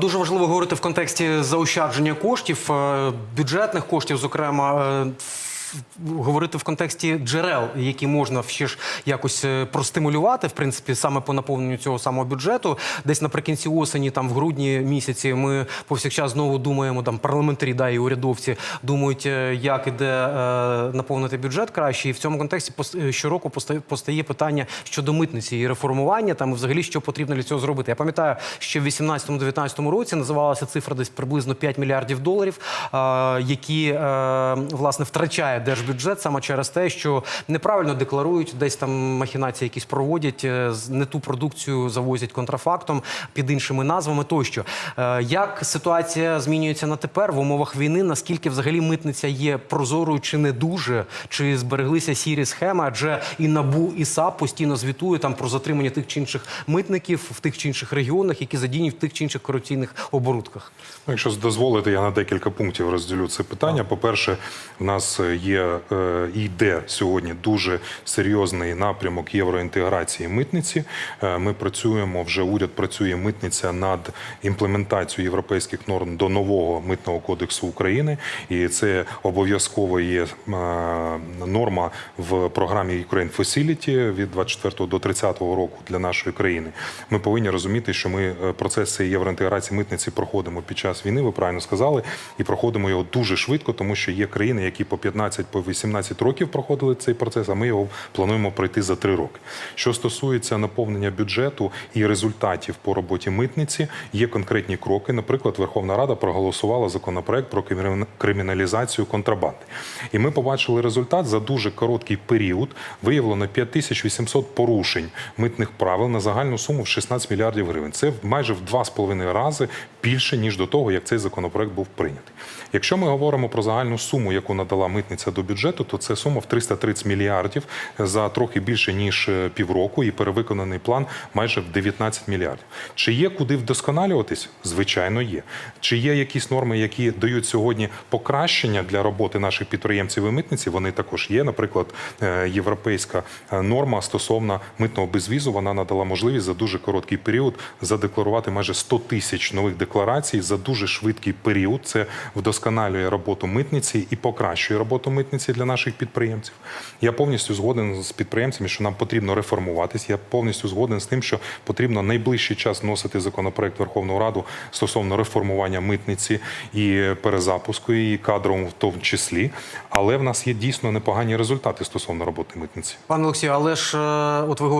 Дуже важливо говорити в контексті заощадження коштів, е, бюджетних коштів, зокрема. Говорити в контексті джерел, які можна ще ж якось е, простимулювати, в принципі, саме по наповненню цього самого бюджету. Десь наприкінці осені, там в грудні місяці, ми повсякчас знову думаємо, там парламентарі да, і урядовці думають, е, як іде е, наповнити бюджет краще. І в цьому контексті е, щороку постає питання щодо митниці і реформування, там і взагалі що потрібно для цього зробити. Я пам'ятаю, що в 18-19 році називалася цифра десь приблизно 5 мільярдів доларів, е, які е, власне втрачає держбюджет саме через те, що неправильно декларують, десь там махінації якісь проводять, е, не ту продукцію завозять контрафактом під іншими назвами тощо. Е, Як ситуація змінюється на тепер в умовах війни? Наскільки взагалі митниця є прозорою чи не дуже? Чи збереглися сірі схеми? Адже і НАБУ, і САП постійно звітує там про затримання тих чи інших митників в тих чи інших регіонах, які задіяні в тих чи інших корупційних оборудках. Ну, Якщо дозволите, я на декілька пунктів розділю це питання. По-перше, в нас є е, і йде сьогодні дуже серйозний напрямок євроінтеграції митниці. Е, Ми працюємо вже уряд працює митниця над імплементацією європейських норм до нового митного кодексу України, і це обов'язково є е, норма в програмі Ukraine Facility від 24 до 30 року для нашої країни. Ми повинні розуміти, що ми е, процес цієї євроінтеграції митниці проходимо під час війни. Ви правильно сказали, і проходимо його дуже швидко, тому що є країни, які по 15 по 18 років проходили цей процес. А ми його плануємо пройти за 3 роки. Що стосується наповнення бюджету і результатів по роботі митниці, є конкретні кроки. Наприклад, Верховна Рада проголосувала законопроект про кримі- криміналізацію контрабанди. І ми побачили результат за дуже короткий період. Виявлено 5800 порушень митних правил на загальну суму в 16 мільярдів гривень. Це майже в 2,5 рази більше ніж до того, як цей законопроект був прийнятий. Якщо ми говоримо про загальну суму, яку надала митниця до бюджету, то це сума в 330 мільярдів за трохи більше ніж е, півроку, і перевиконаний план майже в 19 мільярдів. Чи є куди вдосконалюватись? Звичайно, є. Чи є якісь норми, які дають сьогодні покращення для роботи наших підприємців і митниці? Вони також є. Наприклад, е, європейська е, норма стосовно митного безвізу, вона надала можливість за дуже короткий період задекларувати майже 100 тисяч нових декларацій за дуже швидкий період. Це вдосконалює роботу митниці і покращує роботу митниці для наших підприємців. Я повністю згоден з підприємцями, що нам потрібно реформуватись. Я повністю згоден з тим, що потрібно найближчий час вносити законопроект Верховну Раду стосовно реформування митниці і перезапуску і кадровому в тому числі. Але в нас є дійсно непогані результати стосовно роботи митниці. Пане Олексію, але ж е, от ви говорите.